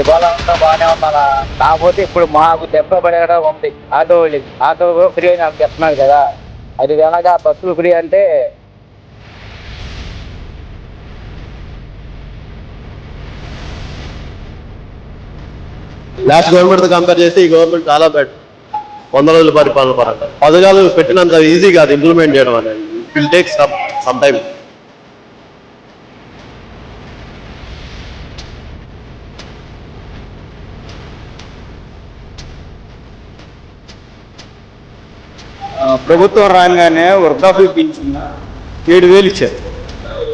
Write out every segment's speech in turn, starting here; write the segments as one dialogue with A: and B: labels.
A: పరిపాలన అంతా బాగానే ఉందా కాకపోతే ఇప్పుడు మాకు దెబ్బ పడేయడం ఉంది. ఆటో వాళ్ళకి ఆటో ఫ్రీ అని నాకు చెప్తున్నారు కదా. అది కనుక బస్సులు ఫ్రీ అంటే?
B: లాస్ట్ గవర్నమెంట్ కంపేర్ చేస్తే ఈ గవర్నమెంట్ చాలా బెటర్ వంద రోజుల పరిపాలన పరంగా. పథకాలు పెట్టినంత ఈజీ కాదు ఇంప్లిమెంట్ చేయడం అనేది. Will take some some time
C: ప్రభుత్వం రాగానే వృద్ధాప్య పింఛన్ ఏడు వేలు ఇచ్చారు.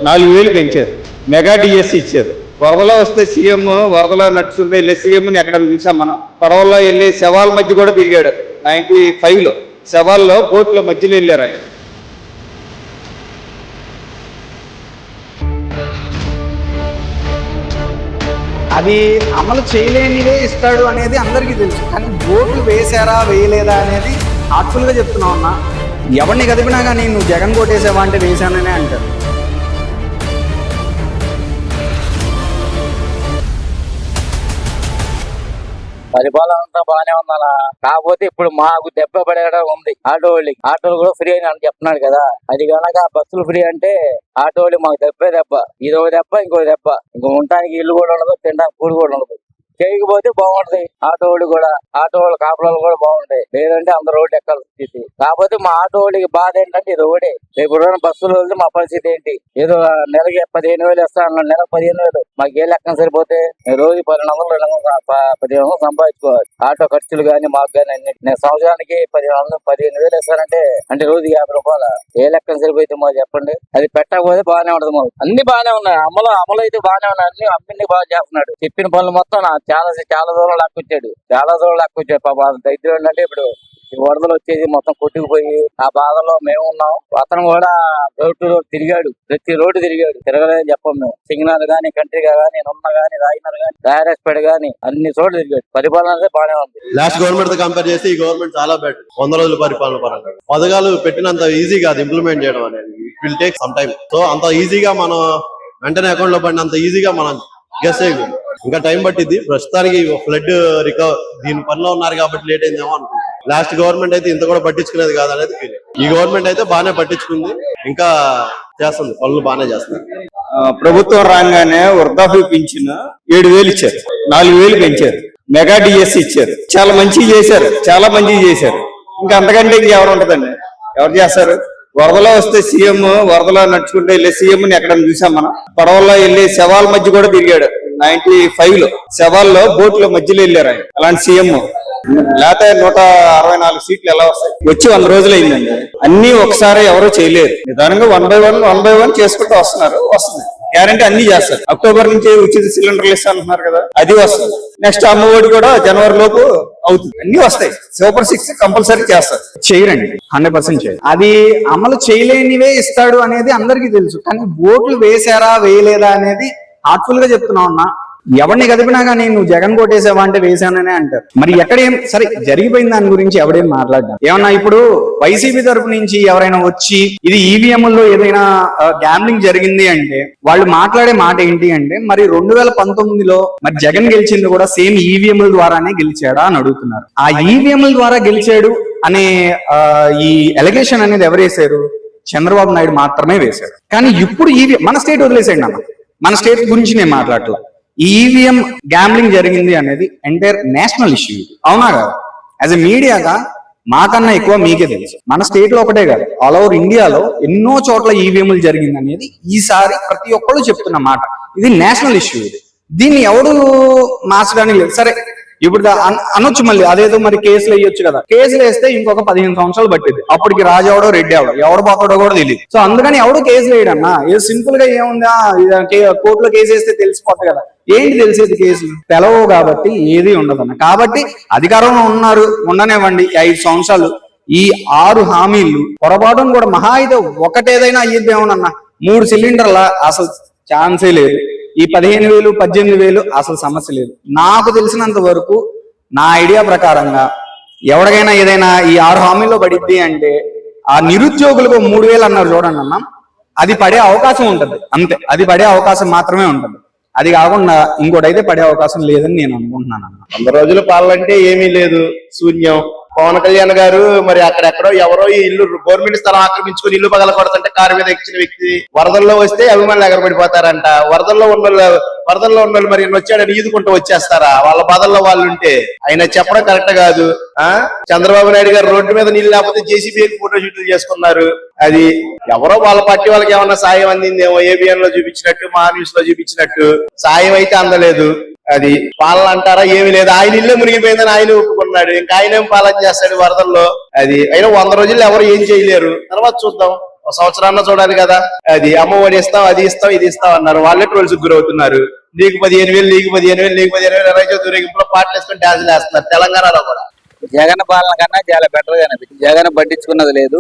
C: నాలుగు వేలు పెంచారు. మెగా డిఎస్సి ఇచ్చారు. వరదలో వస్తే సీఎం వరదలో నడుస్తుంది వెళ్ళే సీఎంని ఎక్కడ చూసాం మనం. పడవల్లో వెళ్ళి శవాల మధ్య కూడా తిరిగాడు. నైన్టీ ఫైవ్లో శవాల్లో బోట్ల మధ్యలో వెళ్ళారు ఆయన.
D: అది అమలు చేయలేనిదే ఇస్తాడు అనేది అందరికీ తెలుసు. కానీ ఓట్లు వేశారా వేయలేదా అనేది హార్ట్ఫుల్గా చెప్తున్నావు అన్న. ఎవరిని కదిపినా కానీ నువ్వు జగన్ కొట్టేసావా అంటే వేశాననే అంటారు.
A: పరిపాలన అంతా బాగానే ఉందనా కాకపోతే ఇప్పుడు మాకు దెబ్బ పడేయడం ఉంది. ఆటో వాళ్ళకి ఆటోలు కూడా ఫ్రీ అని చెప్తున్నాడు కదా. అది కనుక బస్సులు ఫ్రీ అంటే ఆటో వాళ్ళు మాకు దెబ్బే దెబ్బ. ఇదో దెబ్బ ఇంకో దెబ్బ. ఇంకో ఉండటానికి ఇల్లు కూడా ఉండదు తినడానికి కూడా ఉండదు. చేయకపోతే బాగుంటది. ఆటో కూడా ఆటో వాళ్ళ కూడా బాగుంటాయి. లేదంటే అందరు రోడ్డు ఎక్కాలి స్థితి. కాకపోతే మా ఆటో బాధ ఏంటంటే ఇది ఒకటే. రేపు రోజున వెళ్తే మా పరిస్థితి ఏంటి? ఏదో నెలకి పదిహేను వేలు ఇస్తా అన్నాడు. నెలకు పదిహేను వేలు. మాకు ఏ లెక్కన సరిపోతే రోజు పదిహేను వందలు రెండు వందలు పదిహేను వందలు సంపాదించుకోవాలి. ఆటో ఖర్చులు కానీ మాకు కానీ అన్ని నేను సంవత్సరానికి పదిహేను వందలు పదిహేను వేలు ఇస్తానంటే అంటే రోజు యాభై రూపాయలు? ఏ లెక్కన సరిపోతే మాకు చెప్పండి. అది పెట్టకపోతే బాగానే ఉంటది మాకు. అన్ని బాగానే ఉన్నాయి. అమలు అమలు అయితే బాగానే ఉన్నాయి. అన్ని అమ్మింది బాగా చేస్తున్నాడు. చెప్పిన పనులు మొత్తం నా చాలా చాలా దూరం లాక్కొచ్చాడు. చాలా దూరం లాక్కొచ్చాడు పాప. దైత్యం ఏంటంటే ఇప్పుడు ఈ వరదలు వచ్చేసి మొత్తం కొట్టుకుపోయి ఆ బాధలో మేము ఉన్నాం. అతను కూడా రోడ్ టు రోడ్ తిరిగాడు. ప్రతి రోడ్డు తిరిగాడు. తిరగలేదని చెప్పం మేము. సిగ్నల్ గానీ కంట్రీగా గానీ నున్న గానీ రాయినర్ గానీ డైరెక్ట్ గానీ అన్ని చోట్ల తిరిగాడు. పరిపాలన బాగానే ఉంది.
B: లాస్ట్ గవర్నమెంట్తో కంపేర్ చేస్తే ఈ గవర్నమెంట్ చాలా బెటర్ వంద రోజుల పరిపాలన పరంగా. పథకాలు పెట్టినంత ఈజీ కాదు ఇంప్లిమెంట్ చేయడం అనేది. Will take some time so అంత ఈజీగా మనం వెంటనే అకౌంట్లో పడినంత ఈజీగా మనం గెస్ ఇంకా టైం పట్టింది ప్రస్తుతానికి ఫ్లడ్ రికవర్ దీని పనిలో ఉన్నారు కాబట్టి లేట్ అయిందేమో అనుకుంటున్నాను లాస్ట్ గవర్నమెంట్ అయితే ఇంత కూడా పట్టించుకునేది కాదనేది ఫీలింగ్ ఈ గవర్నమెంట్ అయితే బాగానే పట్టించుకుంది. ఇంకా చేస్తుంది. పనులు బాగానే చేస్తుంది.
C: ప్రభుత్వం రాగానే వృద్ధాప్య పింఛన్ ఏడు వేలు ఇచ్చారు. నాలుగు వేలు పెంచారు. మెగా డిఎస్సి ఇచ్చారు. చాలా మంచిగా చేశారు. చాలా మంచిగా చేశారు. ఇంకా అంతకంటే ఇంకెవరు ఉంటదండి? ఎవరు చేస్తారు? వరదలో వస్తే సీఎం వరదలో నడుచుకుంటే వెళ్ళే సీఎంని ఎక్కడ చూసాం మనం. పడవల్లో వెళ్ళి శవాల మధ్య కూడా తిరిగాడు. నైన్టీ ఫైవ్లో శవాల్లో బోట్లో మధ్యలో వెళ్ళారు ఆయన అలాంటి సీఎం. లేకపోతే నూట అరవై నాలుగు సీట్లు ఎలా వస్తాయి? వచ్చి వంద రోజులు అయిందండి. అన్ని ఒకసారి ఎవరో చేయలేరు. నిదానంగా one by one one by one చేసుకుంటూ వస్తున్నారు. వస్తుంది గ్యారంటీ అన్ని చేస్తారు. అక్టోబర్ నుంచి ఉచిత సిలిండర్లు ఇస్తా అంటున్నారు కదా అది వస్తుంది. నెక్స్ట్ అమ్మఒడి కూడా జనవరి లోపు అవుతుంది. అన్ని వస్తాయి. సూపర్ సిక్స్ కంపల్సరీ చేస్తారు.
D: చేయరండి. హండ్రెడ్ పర్సెంట్ చేయరు. అది అమలు చేయలేనివే ఇస్తాడు అనేది అందరికీ తెలుసు. కానీ ఓట్లు వేసారా వేయలేదా అనేది హార్ట్ఫుల్గా చెప్తున్నా ఉన్నా. ఎవరిని కదిపినా కానీ నువ్వు జగన్ కొట్టేసావా అంటే వేశాననే అంటారు. మరి ఎక్కడేం సరే జరిగిపోయిన దాని గురించి ఎవడేం మాట్లాడ్డా? ఏమన్నా ఇప్పుడు వైసీపీ తరపు నుంచి ఎవరైనా వచ్చి ఇది ఈవీఎంలో ఏదైనా గ్యాంబ్లింగ్ జరిగింది అంటే వాళ్ళు మాట్లాడే మాట ఏంటి అంటే మరి రెండు వేల పంతొమ్మిదిలో మరి జగన్ గెలిచింది కూడా సేమ్ ఈవీఎంల ద్వారానే గెలిచాడా అని అడుగుతున్నారు. ఆ ఈవీఎంల ద్వారా గెలిచాడు అనే ఈ ఎలిగేషన్ అనేది ఎవరు వేశారు? చంద్రబాబు నాయుడు మాత్రమే వేశాడు కానీ ఇప్పుడు ఈవీఎం మన స్టేట్ వదిలేసాడు అన్న. మన స్టేట్ గురించి నేను మాట్లాడలేదు ఈవీఎం గ్యాంబ్లింగ్ జరిగింది అనేది ఎంటైర్ నేషనల్ ఇష్యూ అవునా కదా? యాజ్ ఎ మీడియాగా మాకన్నా ఎక్కువ మీకే తెలుసు. మన స్టేట్లో ఒకటే కాదు ఆల్ ఓవర్ ఇండియాలో ఎన్నో చోట్ల ఈవీఎంలు జరిగింది అనేది ఈసారి ప్రతి ఒక్కళ్ళు చెప్తున్న మాట. ఇది నేషనల్ ఇష్యూ ఇది. దీన్ని ఎవడు మార్చడానికి లేదు. సరే ఇప్పుడు అనొచ్చు మళ్ళీ. అదేదో మరి కేసులు వేయొచ్చు కదా. కేసులు వేస్తే ఇంకొక పదిహేను సంవత్సరాలు పట్టింది అప్పటికి రాజు ఎవడో రెడ్డి ఎవడో. ఎవడు పోతాడో కూడా తెలియదు సో అందుకని ఎవడు కేసులు వేయడన్నా? ఏ సింపుల్గా ఏముందా? కోర్టులో కేసు వేస్తే తెలిసిపోతుంది కదా. ఏంటి తెలిసేది కేసులు? తెలవు కాబట్టి ఏది ఉండదన్న. కాబట్టి అధికారంలో ఉన్నారు ఉండనివ్వండి ఐదు సంవత్సరాలు. ఈ ఆరు హామీలు పొరపాటును కూడా మహా అయితే ఒకటేదైనా అయ్యేదేమోనన్న మూడు సిలిండర్ల అసలు ఛాన్సే లేదు. ఈ పదిహేను వేలు పద్దెనిమిది వేలు అసలు సమస్య లేదు. నాకు తెలిసినంత వరకు నా ఐడియా ప్రకారంగా ఎవరికైనా ఏదైనా ఈ ఆరు హామీల్లో పడిద్ది అంటే ఆ నిరుద్యోగులకు మూడు వేలు అన్నారు చూడండి అన్న. అది పడే అవకాశం ఉంటుంది. అంతే. అది పడే అవకాశం మాత్రమే ఉంటుంది. అది కాకుండా ఇంకోటైతే పడే అవకాశం లేదని నేను అనుకుంటున్నాను
E: వంద రోజులు పాలంటే ఏమీ లేదు శూన్యం. పవన్ కళ్యాణ్ గారు మరి అక్కడెక్కడో ఎవరో ఈ ఇల్లు గవర్నమెంట్ స్థలం ఆక్రమించుకుని ఇల్లు పగల కొడతంటే కారు మీద ఎక్కిన వ్యక్తి. వరదల్లో వస్తే అభిమానులు ఎగరబడిపోతారంట. వరదల్లో ఉన్న వరదల్లో ఉన్న మరి వచ్చాడని ఈదుకుంటూ వచ్చేస్తారా? వాళ్ళ బాధల్లో వాళ్ళు ఉంటే. ఆయన చెప్పడం కరెక్ట్ కాదు. ఆ? చంద్రబాబు నాయుడు గారు రోడ్డు మీద నీళ్ళు లేకపోతే జేసీబీ ఫోటో షూట్లు చేసుకున్నారు. అది ఎవరో వాళ్ళ పార్టీ వాళ్ళకి ఏమన్నా సాయం అందిందేమో? ఏబిఎన్లో చూపించినట్టు మా న్యూస్లో చూపించినట్టు. సాయం అయితే అందలేదు. అది పాలన అంటారా ఏమీ లేదు. ఆయన ఇల్లే మునిగిపోయిందని ఆయన ఒప్పుకున్నాడు ఇంకా ఆయన ఏం పాలన చేస్తాడు వరదల్లో? అది అయినా వంద రోజులు ఎవరు ఏం చేయలేరు. తర్వాత చూద్దాం. ఒక సంవత్సరాన్న చూడాలి కదా. అది అమ్మ ఒడి ఇస్తాం అది ఇస్తాం ఇది ఇస్తాం అన్నారు. వాళ్ళే ట్రోల్స్ గురవుతున్నారు. నీకు పదిహేను వేలు నీకు పదిహేను వేలు నీకు పదిహేను వేలు ఎలా ఊరేగింపులో పాటలు వేసుకొని డాన్సులు వేస్తున్నారు. తెలంగాణలో కూడా.
F: జగన్ పాలన కన్నా చాలా బెటర్గా జగన్ పట్టించుకున్నది లేదు.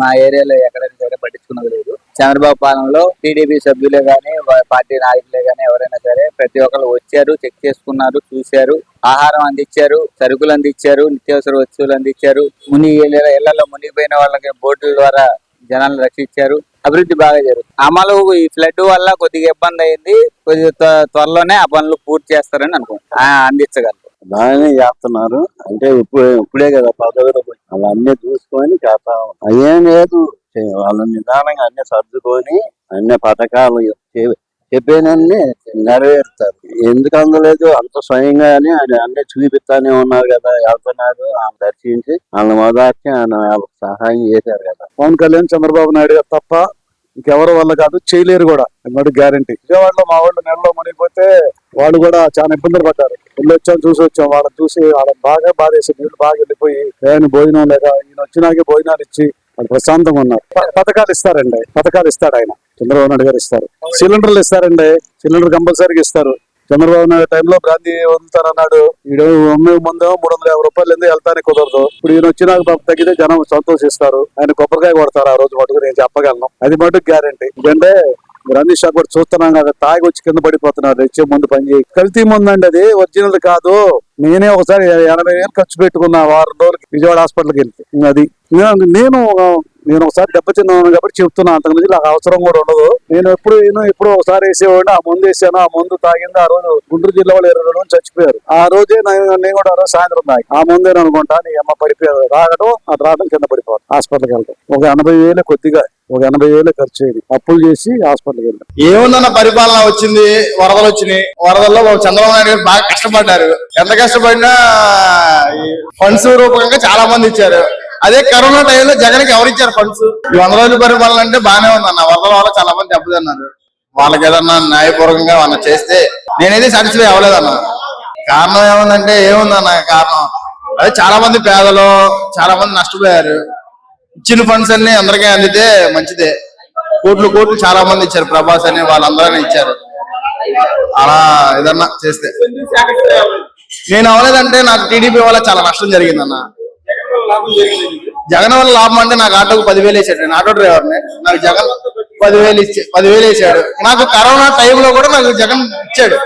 F: మా ఏరియాలో ఎక్కడైనా జగన్ పట్టించుకున్నది లేదు. చంద్రబాబు పాలనలో టీడీపీ సభ్యులే కానీ పార్టీ నాయకులే కానీ ఎవరైనా సరే ప్రతి ఒక్కరు వచ్చారు చెక్ చేసుకున్నారు చూశారు ఆహారం అందించారు సరుకులు అందించారు నిత్యావసర వస్తువులు అందించారు. ముని ఇళ్ళలో మునిగిపోయిన వాళ్ళకి బోట్ల ద్వారా జనాలను రక్షించారు. అభివృద్ధి బాగా జరుగుతుంది. అమలు ఈ ఫ్లడ్ వల్ల కొద్దిగా ఇబ్బంది అయింది. కొద్దిగా త్వ- త్వరలోనే ఆ పనులు పూర్తి చేస్తారని అనుకుంటున్నాను. అందించగలరు.
G: బాగానే చేస్తున్నారు. అంటే ఇప్పుడు ఇప్పుడే కదా పదవిలో అవన్నీ చూసుకొని చేస్తా. ఏం లేదు. చే- నిదానంగా అన్ని సర్దుకొని అన్ని పథకాలు చె- చెప్పేనన్ని నెరవేరుతారు. ఎందుకు అందలేదు? అంత స్వయంగానే ఆయన అన్ని చూపిస్తానే ఉన్నారు కదా వెళ్తున్నారు. ఆయన దర్శించి వాళ్ళని మొదటి ఆయన వాళ్ళకి సహాయం చేశారు కదా.
H: పవన్ కళ్యాణ్ చంద్రబాబు నాయుడు గారు తప్ప ఇంకెవరి వల్ల కాదు చేయలేరు కూడా. అన్నట్టు గ్యారంటీ. విజయవాడలో మా వాళ్ళు నెలలో మునిగిపోతే వాళ్ళు కూడా చాలా ఇబ్బందులు పడ్డారు. ఇల్లు వచ్చాం చూసి వచ్చాం. వాళ్ళని చూసి వాళ్ళని బాగా బాధేసి నీళ్ళు బాగా వెళ్ళిపోయి ఏమైనా భోజనం లేక ఈయన వచ్చినాకే భోజనాలు ఇచ్చి వాళ్ళు ప్రశాంతంగా ఉన్నారు. ప- పథకాలు ఇస్తారండి. పథకాలు ఇస్తాడు ఆయన. చంద్రబాబు నాయుడు గారు ఇస్తారు. సిలిండర్లు ఇస్తారండి. సిలిండర్ కంపల్సరీగా ఇస్తారు. చంద్రబాబు నాయుడు టైంలో గాంధీ వదులుతారన్నాడు ఈడు ముందు మూడు వందల యాభై రూపాయలు ఎందుకు వెళ్తానికి కుదరదు. ఇప్పుడు ఈయన వచ్చినాక తగ్గితే జనం సంతోషిస్తారు. ఆయన కొబ్బరికాయ కొడతారు ఆ రోజు మటుకు నేను చెప్పగలను. అది మటుకు గ్యారంటీ ఎందుకంటే బ్రాంతి షాప్ కూడా చూస్తున్నాం కదా తాగి వచ్చి కింద పడిపోతున్నారు. ఇచ్చే ముందు పని కల్తీ ముందు అండి అది. ఒరిజినల్ కాదు. నేనే ఒకసారి ఎనభై వేలు ఖర్చు పెట్టుకున్నా. వారం రోజులకి విజయవాడ హాస్పిటల్కి వెళ్తే. అది. నేను నేను ఒకసారి దెబ్బతిన్నాను కాబట్టి చెప్తున్నా అంతకు నాకు అవసరం కూడా ఉండదు. నేను ఎప్పుడు నేను ఎప్పుడు ఒకసారి వేసేవాడిని ఆ మందు వేసాను ఆ మందు తాగింది ఆ రోజు గుంటూరు జిల్లా వాళ్ళు ఇరవై రెండు చచ్చిపోయారు. ఆ రోజే నేను కూడా రోజు సాయంత్రం తాగి ఆ ముందే అనుకుంటా నీ అమ్మ పడిపోయారు రాగడం అది రావడం కింద పడిపోవాలి హాస్పిటల్కి వెళ్తాం ఒక ఎనభై వేలు కొద్దిగా ఒక ఎనభై వేలు ఖర్చు అయ్యింది. అప్పులు చేసి హాస్పిటల్కి వెళ్ళాం
E: ఏముందన్న పరిపాలన వచ్చింది? వరదలు వచ్చినాయి. వరదల్లో చంద్రబాబు నాయుడు గారు బాగా కష్టపడ్డారు. ఎంత కష్టపడినా ఫండ్స్ రూపకంగా చాలా మంది ఇచ్చారు. అదే కరోనా టైంలో జగన్కి ఫండ్స్ వంద రోజుల పరిపాలన అంటే బాగానే ఉందన్న వరదల వల్ల చాలా మంది దెబ్బతిన్నారు. వాళ్ళకి ఏదన్నా న్యాయపూర్వకంగా ఏమన్నా చేస్తే నేనైతే సాటిస్ఫై అవ్వలేదన్న. కారణం ఏముందంటే ఏముందన్న కారణం? అదే చాలా మంది పేదలు చాలా మంది నష్టపోయారు. ఇచ్చిన ఫండ్స్ అన్ని అందరికీ అందితే మంచిదే. కోట్లు కోట్లు చాలా మంది ఇచ్చారు. ప్రభాస్ అని వాళ్ళందరూ ఇచ్చారు. అలా ఏదన్నా చేస్తే. నేను అవ్వలేదంటే నాకు టీడీపీ వల్ల చాలా నష్టం జరిగిందన్న. జగన్ వల్ల లాభం అంటే నాకు ఆటోకు పదివేలు వేసాడు. నేను ఆటో డ్రైవర్ని. నాకు జగన్ పదివేలు ఇచ్చే పదివేలు వేసాడు. నాకు కరోనా టైంలో కూడా నాకు జగన్ ఇచ్చాడు.